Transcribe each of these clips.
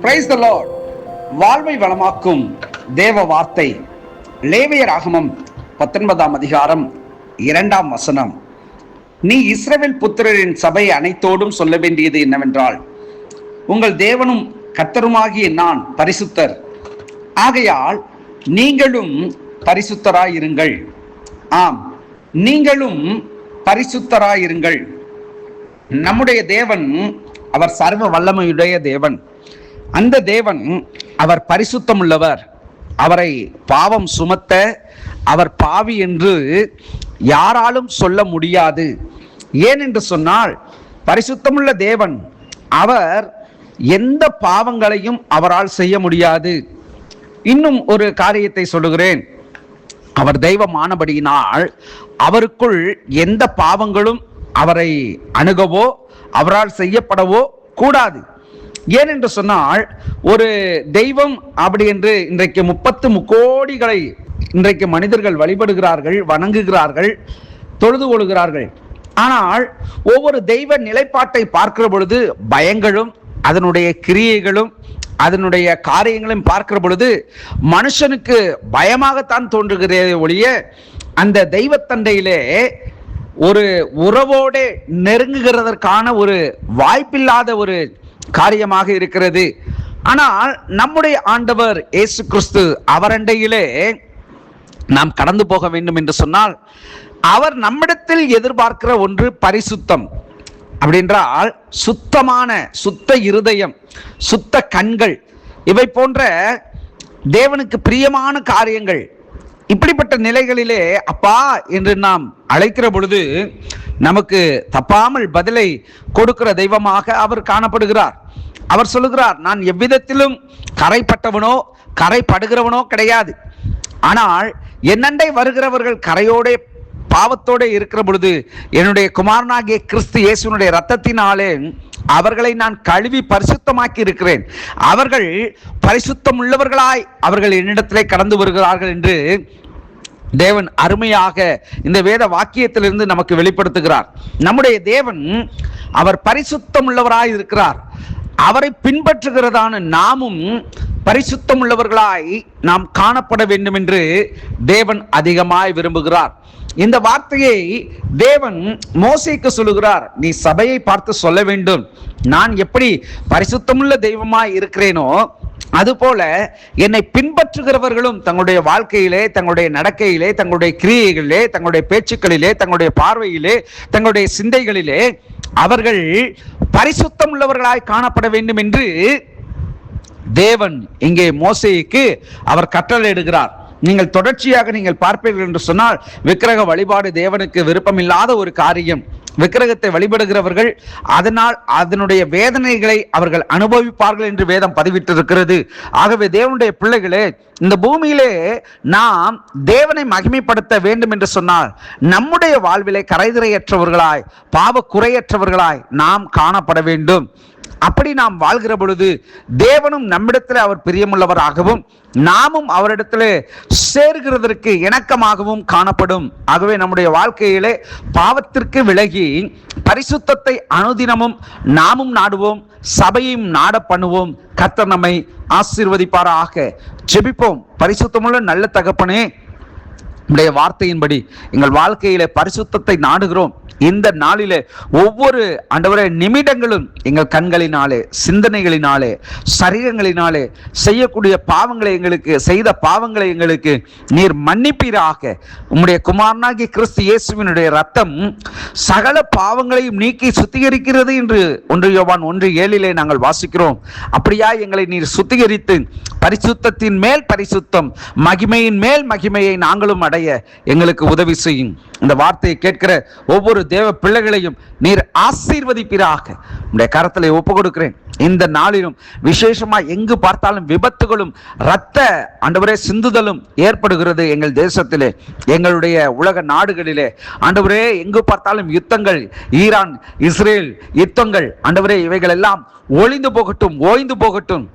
Praise the Lord வாழ்வை வளமாக்கும் தேவ வார்த்தை. லேவியர் ஆகமம் பத்தொன்பதாம் அதிகாரம் இரண்டாம் வசனம். நீ இஸ்ரவேல் புத்திரரின் சபை அனைத்தோடும் சொல்ல வேண்டியது என்னவென்றால் உங்கள் தேவனும் கத்தருமாகிய நான் பரிசுத்தர். ஆகையால் நீங்களும் பரிசுத்தராயிருங்கள். ஆம் நீங்களும் பரிசுத்தராயிருங்கள். நம்முடைய தேவன் அவர் சர்வ வல்லமையுடைய தேவன். அந்த தேவன் அவர் பரிசுத்தம் உள்ளவர் அவரை பாவம் சுமத்த அவர் பாவி என்று யாராலும் சொல்ல முடியாது. ஏன் என்று சொன்னால் பரிசுத்தமுள்ள தேவன் அவர் எந்த பாவங்களையும் அவரால் செய்ய முடியாது. இன்னும் ஒரு காரியத்தை சொல்லுகிறேன். அவர் தெய்வமானபடியினால் அவருக்குள் எந்த பாவங்களும் அவரை அணுகவோ அவரால் செய்யப்படவோ கூடாது. ஏன் என்று சொன்னால் ஒரு தெய்வம் அப்படி என்று இன்றைக்கு முப்பத்து முக்கோடிகளை இன்றைக்கு மனிதர்கள் வழிபடுகிறார்கள் வணங்குகிறார்கள் தொழுது கொள்கிறார்கள். ஆனால் ஒவ்வொரு தெய்வ நிலைப்பாட்டை பார்க்கிற பொழுது பயங்களும் அதனுடைய கிரியைகளும் அதனுடைய காரியங்களையும் பார்க்கிற பொழுது மனுஷனுக்கு பயமாகத்தான் தோன்றுகிறதே ஒழிய அந்த தெய்வத்தண்டையிலே ஒரு உறவோடு நெருங்குகிறதற்கான ஒரு வாய்ப்பில்லாத ஒரு காரியமாக இருக்கிறது. ஆனால் நம்முடைய ஆண்டவர் இயேசு கிறிஸ்து அவரண்டையிலே நாம் கடந்து போக வேண்டும் என்று சொன்னால் அவர் நம்மிடத்தில் எதிர்பார்க்கிற ஒன்று பரிசுத்தம். அப்படின்றால் சுத்தமான சுத்த இருதயம் சுத்த கண்கள் இவை போன்ற தேவனுக்கு பிரியமான காரியங்கள் இப்படிப்பட்ட நிலைகளிலே அப்பா என்று நாம் அழைக்கிற பொழுது நமக்கு தப்பாமல் பதிலை கொடுக்கிற தெய்வமாக அவர் காணப்படுகிறார். அவர் சொல்லுகிறார் நான் எவ்விதத்திலும் கரைப்பட்டவனோ கரைப்படுகிறவனோ கிடையாது. ஆனால் என்னண்டை வருகிறவர்கள் கரையோடே பாவத்தோட இருக்கிற பொழுது என்னுடைய குமாரனாகிய கிறிஸ்து இயேசுனுடைய ரத்தத்தினாலே அவர்களை நான் கழுவி பரிசுத்தமாக்கி இருக்கிறேன் அவர்கள் பரிசுத்தம் உள்ளவர்களாய் அவர்கள் என்னிடத்திலே கடந்து வருகிறார்கள் என்று தேவன் அருமையாக இந்த வேத வாக்கியத்திலிருந்து நமக்கு வெளிப்படுத்துகிறார். நம்முடைய தேவன் அவர் பரிசுத்தம் உள்ளவராய் இருக்கிறார். அவரை பின்பற்றுகிறதான நாமும் பரிசுத்தம் உள்ளவர்களாய் நாம் காணப்பட வேண்டும் என்று தேவன் அதிகமாய் விரும்புகிறார். இந்த வார்த்தையை தேவன் மோசைக்கு சொல்லுகிறார். நீ சபையை பார்த்து சொல்ல வேண்டும். நான் எப்படி பரிசுத்தமுள்ள தெய்வமாய் இருக்கிறேனோ அதுபோல என்னை பின்பற்றுகிறவர்களும் தங்களுடைய வாழ்க்கையிலே தங்களுடைய நடக்கையிலே தங்களுடைய கிரியைகளிலே தங்களுடைய பேச்சுக்களிலே தங்களுடைய பார்வையிலே தங்களுடைய சிந்தைகளிலே அவர்கள் பரிசுத்தம் உள்ளவர்களாய் காணப்பட வேண்டும் என்று தேவன் இங்கே மோசைக்கு அவர் கட்டளையிடுகிறார். நீங்கள் தொடர்ச்சியாக நீங்கள் பார்ப்பீர்கள் என்று சொன்னால் விக்கிரக வழிபாடு தேவனுக்கு விருப்பமில்லாத ஒரு காரியம். விக்கிரகத்தை வழிபடுகிறவர்கள் அதனால் அதனுடைய வேதனைகளை அவர்கள் அனுபவிப்பார்கள் என்று வேதம் பதிவிட்டிருக்கிறது. ஆகவே தேவனுடைய பிள்ளைகளே இந்த பூமியிலே நாம் தேவனை மகிமைப்படுத்த வேண்டும் என்று சொன்னால் நம்முடைய வாழ்விலே கரைதிரையற்றவர்களாய் பாவ குறையற்றவர்களாய் நாம் காணப்பட வேண்டும். அப்படி நாம் வாழ்கிற பொழுது தேவனும் நம்மிடத்தில் அவர் பிரியமுள்ளவராகவும் நாமும் அவரிடத்தில் சேர்கிறதற்கு இணக்கமாகவும் காணப்படும். ஆகவே நம்முடைய வாழ்க்கையிலே பாவத்திற்கு விலகி பரிசுத்தத்தை அனுதினமும் நாமும் நாடுவோம் சபையும் நாட பண்ணுவோம். கத்தர் நம்மை ஆசீர்வதிப்பாராக. ஜெபிப்போம். பரிசுத்தமுள்ள நல்ல தகப்பனே உடைய வார்த்தையின்படி எங்கள் வாழ்க்கையில பரிசுத்தத்தை நாடுகிறோம். இந்த நாளிலே ஒவ்வொரு ஆண்டவரே நிமிடங்களும் எங்கள் கண்களினாலே சிந்தனைகளினாலே சரீரங்களினாலே செய்யக்கூடிய பாவங்களை எங்களுக்கு செய்த பாவங்களை எங்களுக்கு நீர் மன்னிப்பீராக. உம்முடைய குமாரனாகி கிறிஸ்து இயேசுவினுடைய ரத்தம் சகல பாவங்களையும் நீக்கி சுத்திகரிக்கிறது என்று ஒன்று யோவான் ஒன்று ஏழிலே நாங்கள் வாசிக்கிறோம். அப்படியா எங்களை நீர் சுத்திகரித்து பரிசுத்தத்தின் மேல் பரிசுத்தம் மகிமையின் மேல் மகிமையை நாங்களும் அடைய எங்களுக்கு உதவி செய்யும். இந்த வார்த்தையை கேட்கிற ஒவ்வொரு தேவ பிள்ளைகளையும் நீர் ஆசீர்வதிப்பீராக. உடைய கரத்தில் ஒப்பு கொடுக்கிறேன். இந்த நாளிலும் விசேஷமா எங்கு பார்த்தாலும் விபத்துகளும் இரத்த ஆண்டவரே சிந்துதலும் ஏற்படுகிறது எங்கள் தேசத்திலே எங்களுடைய உலக நாடுகளிலே. ஆண்டவரே எங்கு பார்த்தாலும் யுத்தங்கள் ஈரான் இஸ்ரேல் யுத்தங்கள் ஆண்டவரே இவைகள் எல்லாம் ஒளிந்து போகட்டும் ஓய்ந்து போகட்டும்.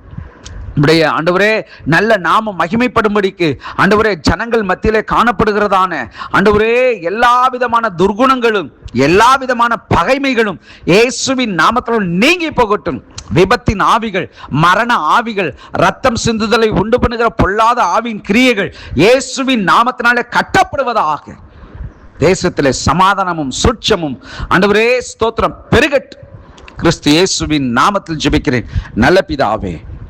நம்முடைய ஆண்டவரே நல்ல நாம மகிமைப்படும்படிக்கு ஆண்டவரே ஜனங்கள் மத்தியிலே காணப்படுகிறதான. ஆண்டவரே எல்லா விதமான துர்குணங்களும் எல்லா விதமான பகைமைகளும் இயேசுவின் நாமத்தில் நீங்கி போகட்டும். விபத்தின் ஆவிகள் மரண ஆவிகள் ரத்தம் சிந்துதலை உண்டு பண்ணுகிற பொல்லாத ஆவியின் கிரியைகள் இயேசுவின் நாமத்தினாலே கட்டப்படுவதாக. தேசத்திலே சமாதானமும் சுட்சமும் ஆண்டவரே ஸ்தோத்திரம் பெருகட் கிறிஸ்து இயேசுவின் நாமத்தில் ஜெபிக்கிறேன். நல்ல பிதாவே